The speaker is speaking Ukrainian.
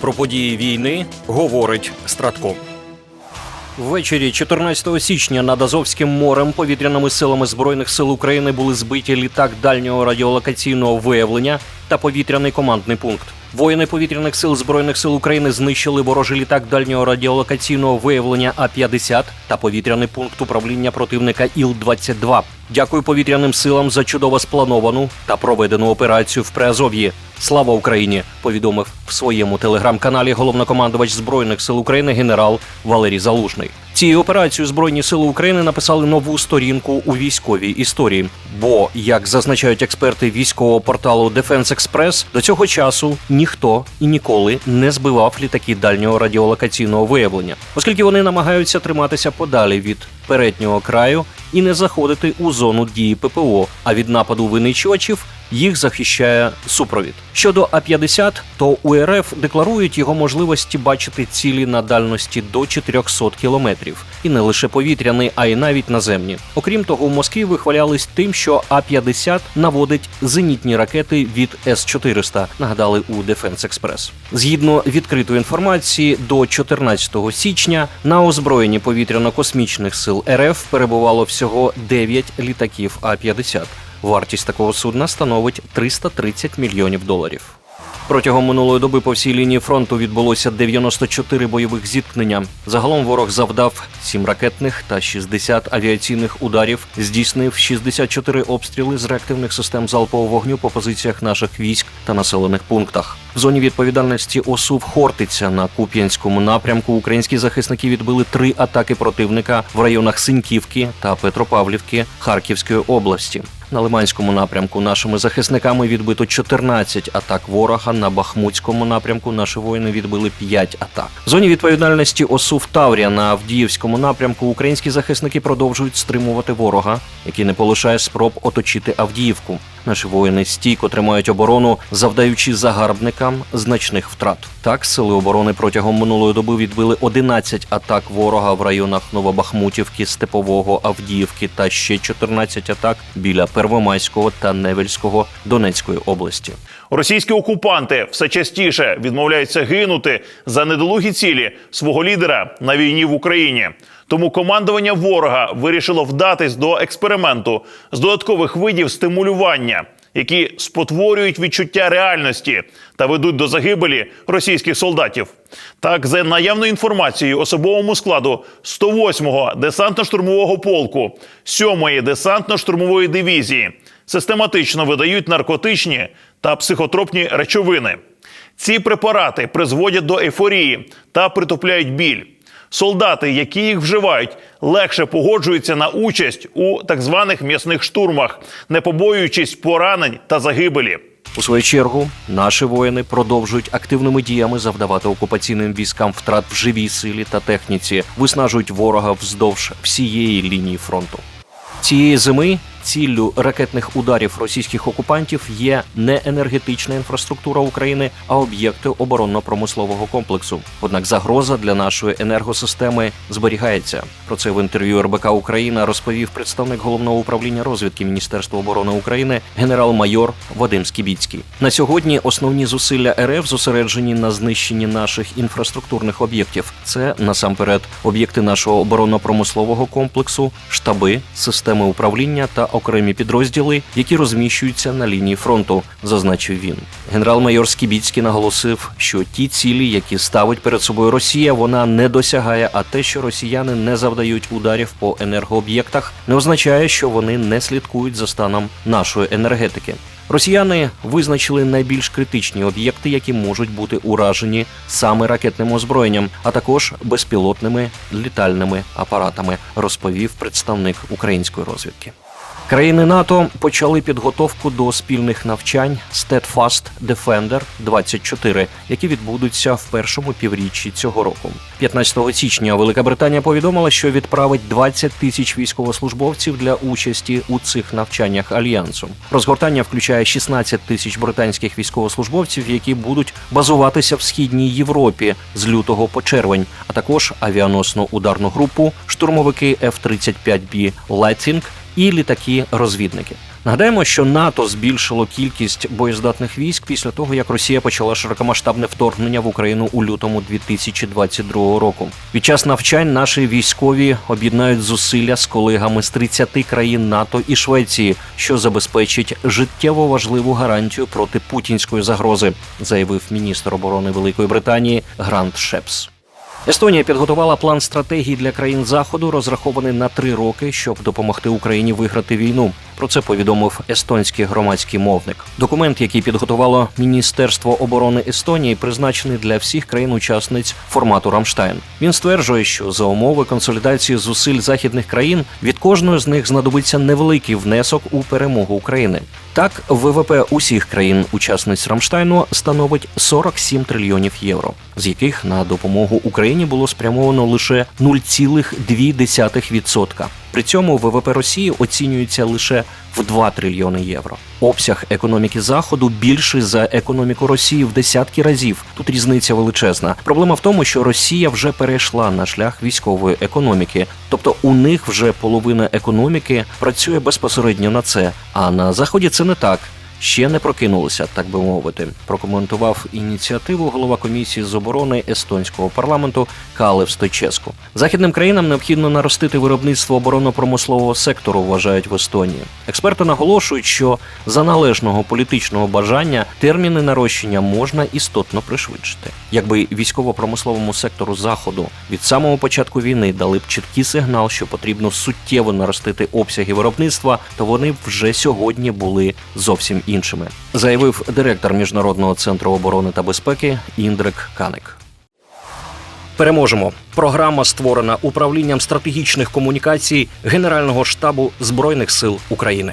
Про події війни говорить Стратко. Ввечері 14 січня над Азовським морем повітряними силами збройних сил України були збиті літак дальнього радіолокаційного виявлення та повітряний командний пункт. Воїни повітряних сил збройних сил України знищили ворожий літак дальнього радіолокаційного виявлення А-50 та повітряний пункт управління противника Іл-22. Дякую повітряним силам за чудово сплановану та проведену операцію в Приазов'ї. Слава Україні! повідомив в своєму телеграм-каналі головнокомандувач збройних сил України генерал Валерій Залужний. Цією операцією збройні сили України написали нову сторінку у військовій історії. Бо, як зазначають експерти військового порталу Defense Express, до цього часу ніхто і ніколи не збивав літаки дальнього радіолокаційного виявлення, оскільки вони намагаються триматися подалі від переднього краю і не заходити у зону дії ППО. А від нападу винищувачів їх захищає супровід. Щодо А-50, то у РФ декларують його можливості бачити цілі на дальності до 400 кілометрів, і не лише повітряний, а й навіть наземні. Окрім того, в Москві вихвалялись тим, що А-50 наводить зенітні ракети від С-400, нагадали у Defense Express. Згідно відкритої інформації, до 14 січня на озброєнні повітряно-космічних сил РФ перебувало всього 9 літаків А-50. Вартість такого судна становить 330 мільйонів доларів. Протягом минулої доби по всій лінії фронту відбулося 94 бойових зіткнення. Загалом ворог завдав 7 ракетних та 60 авіаційних ударів, здійснив 64 обстріли з реактивних систем залпового вогню по позиціях наших військ та населених пунктах. В зоні відповідальності ОСУВ Хортиця на Куп'янському напрямку українські захисники відбили три атаки противника в районах Синьківки та Петропавлівки Харківської області. На Лиманському напрямку нашими захисниками відбито 14 атак ворога. На Бахмутському напрямку наші воїни відбили 5 атак. В зоні відповідальності ОСУВ Таврія на Авдіївському напрямку українські захисники продовжують стримувати ворога, який не полишає спроб оточити Авдіївку. Наші воїни стійко тримають оборону, завдаючи загарбникам значних втрат. Так, сили оборони протягом минулої доби відбили 11 атак ворога в районах Новобахмутівки, Степового, Авдіївки та ще 14 атак біля Первомайського та Невельського Донецької області. Російські окупанти все частіше відмовляються гинути за недолугі цілі свого лідера на війні в Україні. Тому командування ворога вирішило вдатись до експерименту з додаткових видів стимулювання, які спотворюють відчуття реальності та ведуть до загибелі російських солдатів. Так, за наявною інформацією особовому складу 108-го десантно-штурмового полку, 7-ї десантно-штурмової дивізії систематично видають наркотичні та психотропні речовини. Ці препарати призводять до ейфорії та притупляють біль. Солдати, які їх вживають, легше погоджуються на участь у так званих м'ясних штурмах, не побоюючись поранень та загибелі. У свою чергу наші воїни продовжують активними діями завдавати окупаційним військам втрат в живій силі та техніці, виснажують ворога вздовж всієї лінії фронту. Цієї зими ціллю ракетних ударів російських окупантів є не енергетична інфраструктура України, а об'єкти оборонно-промислового комплексу. Однак загроза для нашої енергосистеми зберігається. Про це в інтерв'ю РБК Україна розповів представник головного управління розвідки Міністерства оборони України генерал-майор Вадим Скібіцький. На сьогодні основні зусилля РФ зосереджені на знищенні наших інфраструктурних об'єктів. Це насамперед об'єкти нашого оборонно-промислового комплексу, штаби, системи управління та окремі підрозділи, які розміщуються на лінії фронту, зазначив він. Генерал-майор Скібіцький наголосив, що ті цілі, які ставить перед собою Росія, вона не досягає. А те, що росіяни не завдають ударів по енергооб'єктах, не означає, що вони не слідкують за станом нашої енергетики. Росіяни визначили найбільш критичні об'єкти, які можуть бути уражені саме ракетним озброєнням, а також безпілотними літальними апаратами, розповів представник української розвідки. Країни НАТО почали підготовку до спільних навчань Steadfast Defender 24, які відбудуться в першому півріччі цього року. 15 січня Велика Британія повідомила, що відправить 20 тисяч військовослужбовців для участі у цих навчаннях альянсу. Розгортання включає 16 тисяч британських військовослужбовців, які будуть базуватися в східній Європі з лютого по червень, а також авіаносну ударну групу, штурмовики F-35B Lightning і літаки-розвідники. Нагадаємо, що НАТО збільшило кількість боєздатних військ після того, як Росія почала широкомасштабне вторгнення в Україну у лютому 2022 року. Під час навчань наші військові об'єднають зусилля з колегами з 30 країн НАТО і Швеції, що забезпечить життєво важливу гарантію проти путінської загрози, заявив міністр оборони Великої Британії Грант Шепс. Естонія підготувала план стратегії для країн заходу, розрахований на три роки, щоб допомогти Україні виграти війну. Про це повідомив естонський громадський мовник. Документ, який підготувало Міністерство оборони Естонії, призначений для всіх країн-учасниць формату Рамштайн. Він стверджує, що за умови консолідації зусиль західних країн від кожної з них знадобиться невеликий внесок у перемогу України. Так, ВВП усіх країн-учасниць Рамштайну становить 47 трильйонів євро, з яких на допомогу Україні було спрямовано лише 0,2%. При цьому ВВП Росії оцінюється лише в 2 трильйони євро. Обсяг економіки заходу більший за економіку Росії в десятки разів. Тут різниця величезна. Проблема в тому, що Росія вже перейшла на шлях військової економіки, тобто у них вже половина економіки працює безпосередньо на це. А на заході це не так. Ще не прокинулися, так би мовити. Прокоментував ініціативу голова комісії з оборони естонського парламенту Калев Стойческу. Західним країнам необхідно наростити виробництво оборонно-промислового сектору, вважають в Естонії. Експерти наголошують, що за належного політичного бажання терміни нарощення можна істотно пришвидшити. Якби військово-промисловому сектору заходу від самого початку війни дали б чіткий сигнал, що потрібно суттєво наростити обсяги виробництва, то вони вже сьогодні були зовсім іншими, заявив директор міжнародного центру оборони та безпеки Індрик Каник. Переможемо. Програма створена управлінням стратегічних комунікацій Генерального штабу Збройних сил України.